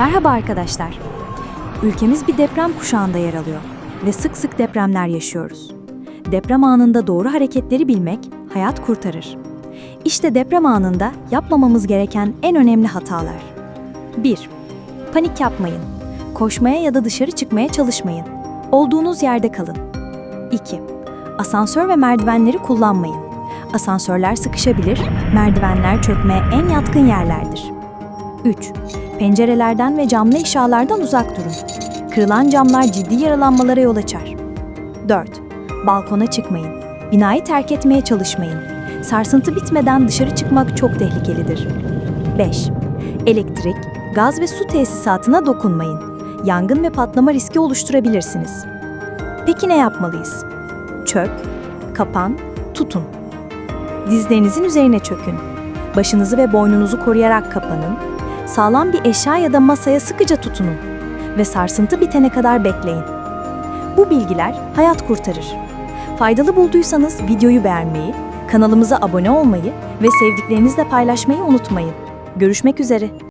Merhaba arkadaşlar. Ülkemiz bir deprem kuşağında yer alıyor ve sık sık depremler yaşıyoruz. Deprem anında doğru hareketleri bilmek hayat kurtarır. İşte deprem anında yapmamamız gereken en önemli hatalar. 1. Panik yapmayın. Koşmaya ya da dışarı çıkmaya çalışmayın. Olduğunuz yerde kalın. 2. Asansör ve merdivenleri kullanmayın. Asansörler sıkışabilir, merdivenler çökmeye en yatkın yerlerdir. 3. Pencerelerden ve camlı eşyalardan uzak durun. Kırılan camlar ciddi yaralanmalara yol açar. 4. Balkona çıkmayın. Binayı terk etmeye çalışmayın. Sarsıntı bitmeden dışarı çıkmak çok tehlikelidir. 5. Elektrik, gaz ve su tesisatına dokunmayın. Yangın ve patlama riski oluşturabilirsiniz. Peki ne yapmalıyız? Çök, kapan, tutun. Dizlerinizin üzerine çökün. Başınızı ve boynunuzu koruyarak kapanın. Sağlam bir eşya ya da masaya sıkıca tutunun ve sarsıntı bitene kadar bekleyin. Bu bilgiler hayat kurtarır. Faydalı bulduysanız videoyu beğenmeyi, kanalımıza abone olmayı ve sevdiklerinizle paylaşmayı unutmayın. Görüşmek üzere.